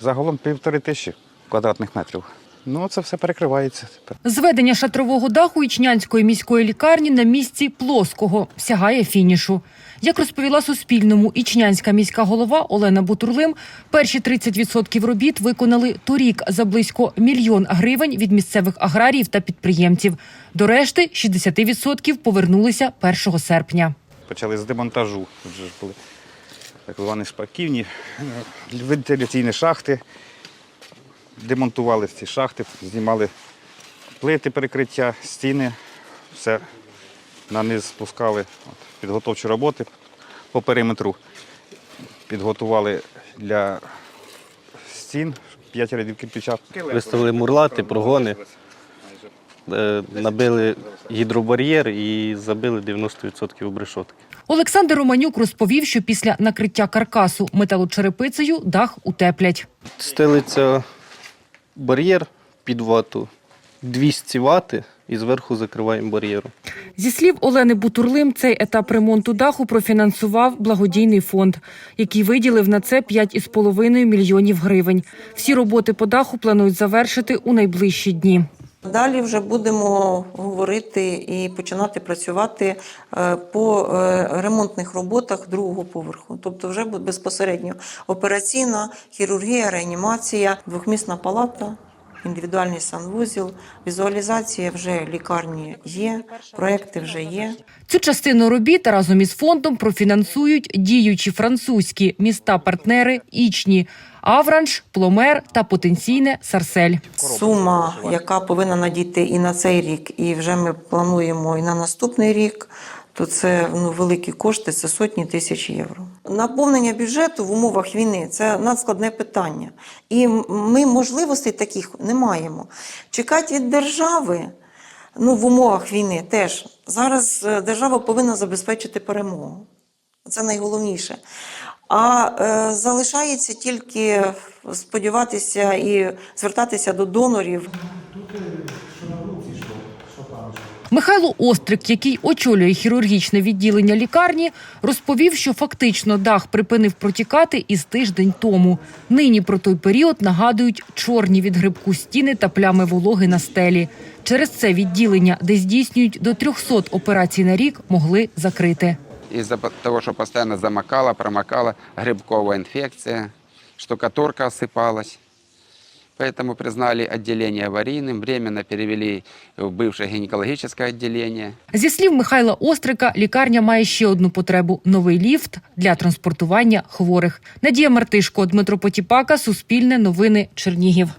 Загалом півтори тисячі квадратних метрів. Ну, це все перекривається. Зведення шатрового даху Ічнянської міської лікарні на місці плоского сягає фінішу. Як розповіла Суспільному Ічнянська міська голова Олена Бутурлим, перші 30% робіт виконали торік за близько мільйон гривень від місцевих аграріїв та підприємців. До решти 60% повернулися 1 серпня. Почали з демонтажу. Тут же ж були так звані шпаківні, е, вентиляційні шахти. Демонтували ці шахти, знімали плити перекриття, стіни, все на низ спускали. От, підготовчі роботи по периметру. Підготували для стін, п'ять рядів кирпича. Виставили мурлати, прогони, набили гідробар'єр і забили 90% обрешотки. Олександр Романюк розповів, що після накриття каркасу металочерепицею дах утеплять. Стелиться бар'єр під вату 200 вати і зверху закриваємо бар'єром. Зі слів Олени Бутурлим, цей етап ремонту даху профінансував благодійний фонд, який виділив на це 5,5 мільйонів гривень. Всі роботи по даху планують завершити у найближчі дні. Далі вже будемо говорити і починати працювати е, по е, ремонтних роботах другого поверху. Тобто, вже безпосередньо операційна, хірургія, реанімація, двохмісна палата. Індивідуальний санвузіл, візуалізація вже лікарні є, проекти вже є. Цю частину робіт разом із фондом профінансують діючі французькі міста-партнери Ічні, Авранж, Пломер та потенційне Сарсель. Сума, яка повинна надійти і на цей рік, і вже ми плануємо і на наступний рік, то це ну, великі кошти, це сотні тисяч євро. Наповнення бюджету в умовах війни це надскладне питання. І ми можливостей таких не маємо. Чекати від держави ну, в умовах війни теж. Зараз е, держава повинна забезпечити перемогу. Це найголовніше. А е, залишається тільки сподіватися і звертатися до донорів. Михайло Острик, який очолює хірургічне відділення лікарні, розповів, що фактично дах припинив протікати із тиждень тому. Нині про той період нагадують чорні від грибку стіни та плями вологи на стелі. Через це відділення, де здійснюють до 300 операцій на рік, могли закрити. из-за того, что постоянно замокала, промокала, грибковая инфекция, штукатурка осыпалась. Поэтому признали отделение аварийным, временно перевели в бывшее гинекологическое отделение. Зі слів Михайла Острика, лікарня має ще одну потребу новий ліфт для транспортування хворих. Надія Мартишко, Дмитро Потіпака, Суспільне новини, Чернігів.